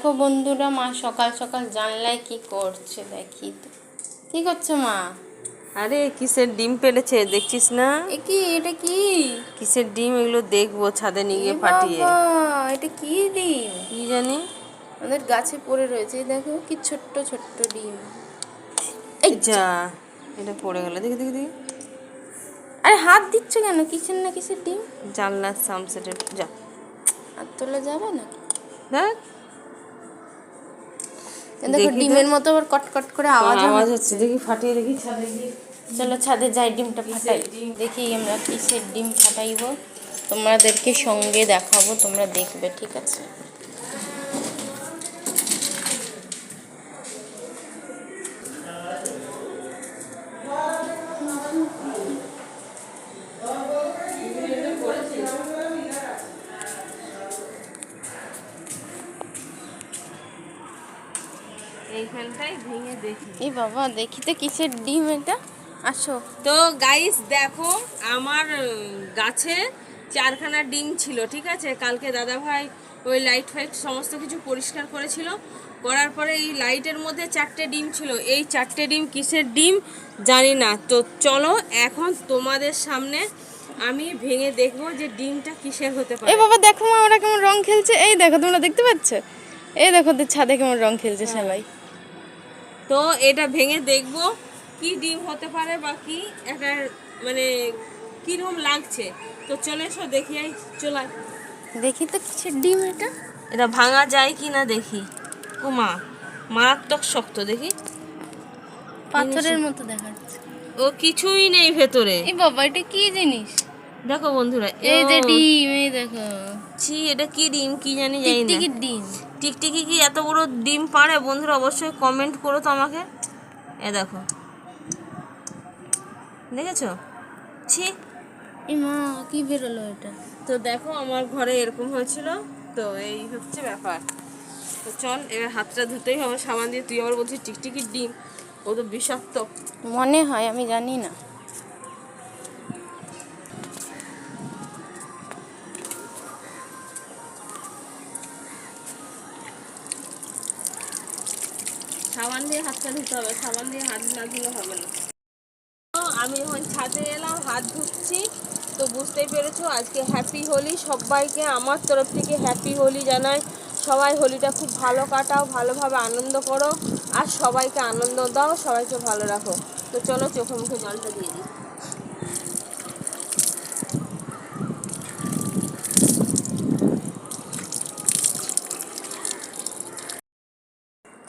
দেখো বন্ধুরা মা সকাল সকাল জানলায় কি করছে দেখি কি করছে মা? আরে কিসের ডিম পেড়েছে দেখছিস না? এ কি এটা কি? কিসের ডিম এগুলো দেখব ছাদে নিয়ে গিয়ে ফাটিয়ে। এটা কি ডিম? কি জানি? আমাদের গাছে পড়ে রয়েছে দেখো কি ছোট্ট ছোট্ট ডিম। এই যা এটা পড়ে গেল দেখি দেখি দেখি। আরে হাত দিচ্ছ কেন? কিসের না কিসের ডিম? জানলার সামসেটের যা। হাত তোলা যাবে না দেখ। দেখো ডিমের মতো আবার কটকট করে আওয়াজ আওয়াজ হচ্ছে। দেখি ফাটিয়ে দেখি। ছাদে গিয়ে। চলো ছাদে যাই ডিমটা ফাটাই। দেখি আমরা কিসের ডিম ফাটাইবো। তোমাদেরকে সঙ্গে দেখাবো তোমরা দেখবে ঠিক আছে? এইখানটাই ভেঙে দেখি। এই বাবা দেখি তো কিসের ডিম এটা? আসো। তো গাইস দেখো আমার গাছে চারখানা ডিম ছিল ঠিক আছে? কালকে দাদা ভাই ওই লাইট ফাইট সমস্ত কিছু পরিষ্কার করেছিল। করার পরে এই লাইটের মধ্যে চারটে ডিম ছিল। এই চারটে ডিম কিসের ডিম? জানি না। তো চলো এখন তোমাদের সামনে আমি ভেঙে দেখব যে ডিমটা কিসের হতে পারে। এই বাবা দেখো মা ওরা কেমন রং খেলছে। এই দেখো তোমরা দেখতে পাচ্ছ? এই দেখো ছাদে কেমন রং খেলছে সবাই তো এটা ভেঙে দেখব কি ডিম হতে পারে বা কি একটা মানে কীরকম লাগছে। তো চলে এসো দেখি আই চলাই দেখি তো কিসের ডিম এটা। এটা ভাঙা যায় কি না দেখি। কুমা মারাত্মক শক্ত দেখি। পাথরের মতো দেখাচ্ছে। ও কিছুই নেই ভেতরে। এই বাবা এটা কি জিনিস? দেখো বন্ধুরা এই যে ডিম এই দেখো। ছি এটা কি ডিম কি জানি জানি না। ডিম। টিকটিকি কি এত বড় ডিম পারে বন্ধুরা অবশ্যই কমেন্ট করো তো আমাকে। এ দেখো। দেখেছ? ছি। মা কি বেরোলো এটা? তো দেখো আমার ঘরে এরকম হয়েছিল। তো এই হচ্ছে ব্যাপার। তো চল এবার হাতটা ধুতেই হবে সাবান দিয়ে। তুই আবার বলছিস টিকটিকির ডিম। ও তো বিষাক্ত। মনে হয় আমি জানি না। সাবান দিয়ে হাতটা ধুতে হবে, সাবান দিয়ে হাত না ধুলে হবে না। আমি যখন ছাদে এলাম, হাত ধুচ্ছি। তো বুঝতেই পেরেছ, আজকে হ্যাপি হোলি সবাইকে আমার তরফ থেকে হ্যাপি হোলি জানাই। সবাই হোলিটা খুব ভালো কাটাও, ভালোভাবে আনন্দ করো। আর সবাইকে আনন্দ দাও, সবাইকে ভালো রাখো। তো চলো চোখে মুখে জলটা দিয়ে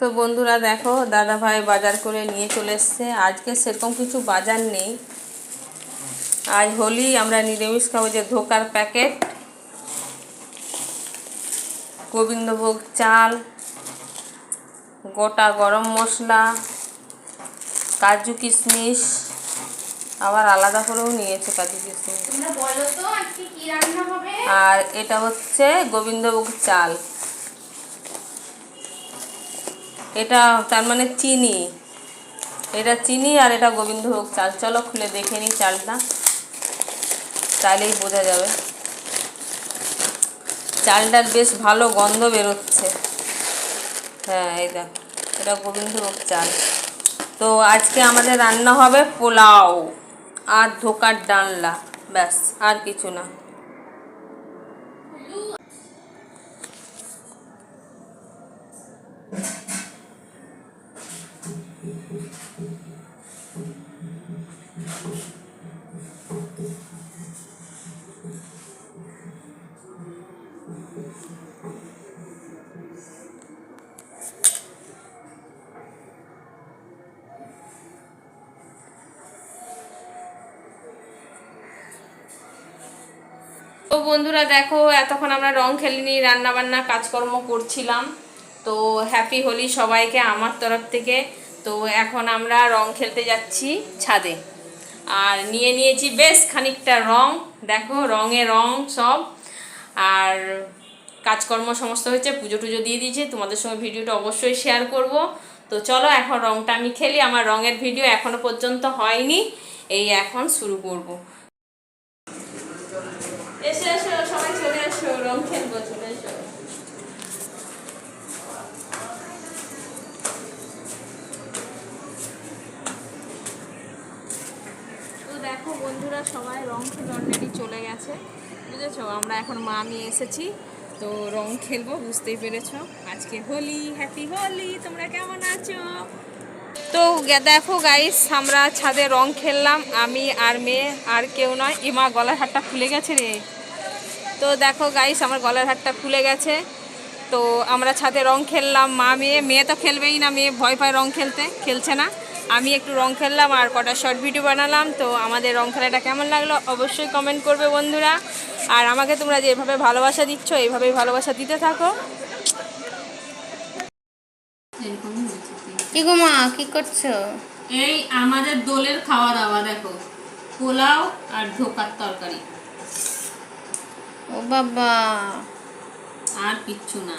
তো বন্ধুরা দেখো দাদা ভাই বাজার করে নিয়ে চলে এসছে। আজকে সেরকম কিছু বাজার নেই। আজ হোলি আমরা নিরামিষ খাব যে ধোকার প্যাকেট গোবিন্দভোগ চাল গোটা গরম মশলা কাজু কিশমিশ আবার আলাদা করেও নিয়েছে কাজু কিশমিশ। আর এটা হচ্ছে গোবিন্দভোগ চাল। এটা তার মানে চিনি। এটা চিনি আর এটা গোবিন্দভোগ চাল। চলো খুলে দেখে নিই চালটা। তাহলেই বোঝা যাবে। চালটার বেশ ভালো গন্ধ বেরোচ্ছে। হ্যাঁ এই দেখো, এটা গোবিন্দভোগ চাল। তো আজকে আমাদের রান্না হবে পোলাও আর ধোকার ডালনা। ব্যাস, আর কিছু না। তো বন্ধুরা দেখো, এতক্ষণ আমরা রং খেলিনি রান্না বান্না কাজকর্ম করছিলাম। তো হ্যাপি হোলি সবাইকে আমার তরফ থেকে। তো এখন আমরা রং খেলতে যাচ্ছি ছাদে। আর নিয়ে নিয়েছি বেশ খানিকটা রং, দেখো রঙে রং সব। আর কাজকর্ম সমস্ত হয়েছে, পুজো টুজো দিয়ে দিয়েছি, তোমাদের সঙ্গে ভিডিওটা অবশ্যই শেয়ার করব। তো চলো এখন রংটা আমি খেলি, আমার রঙের ভিডিও এখনও পর্যন্ত হয়নি, এই এখন শুরু করব। এসে, এসো, সবাই চলে এসো, রং খেলব চলে এসো সবাই রং খেলে অলরেডি চলে গেছে। বুঝেছ? আমরা এখন মা আমি এসেছি। তো রং খেলব, বুঝতেই পেরেছ? আজকে হোলি হ্যাপি হোলি, তোমরা কেমন আছো? তো দেখো গাইস আমরা ছাদে রং খেললাম। আমি আর মেয়ে, আর কেউ নয়। ইমা, গলার হাটটা খুলে গেছে রে। তো দেখো গাইস আমার গলার হাটটা খুলে গেছে। তো আমরা ছাদে রং খেললাম, মা, মেয়ে। মেয়ে তো খেলবেই না, মেয়ে ভয় পায় রং খেলতে। খেলছে না। আমি একটু রং খেললাম আর কটা শর্ট ভিডিও বানালাম তো আমাদের রং খেলাটা কেমন লাগল অবশ্যই কমেন্ট করবে বন্ধুরা। আর আমাকে তোমরা যেভাবে ভালোবাসা দিচ্ছ এইভাবেই ভালোবাসা দিতে থাকো। কি গো মা কি করছ? এই আমাদের দোলের খাওয়া দাওয়া দেখো। পোলাও আর ধোকার তরকারি। ও বাবা। আর কিচ্ছু না।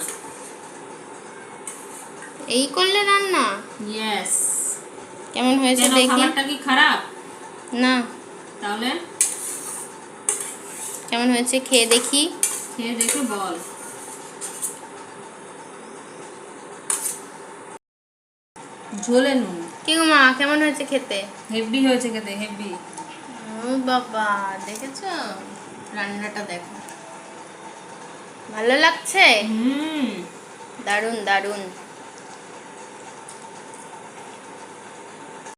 এই করলে রান্না? ইয়েস কেমন হয়েছে দেখি। খাবারটা কি খারাপ? না। তাহলে? কেমন হয়েছে খেয়ে দেখি। খেয়ে দেখে বল। ঝোলে নুন। কি গো মা কেমন হয়েছে খেতে? হেভি হয়েছে খেতে হেভি ও বাবা দেখেছ? রান্নাটা দেখো। ভালো লাগছে? হুম। দারুণ দারুণ।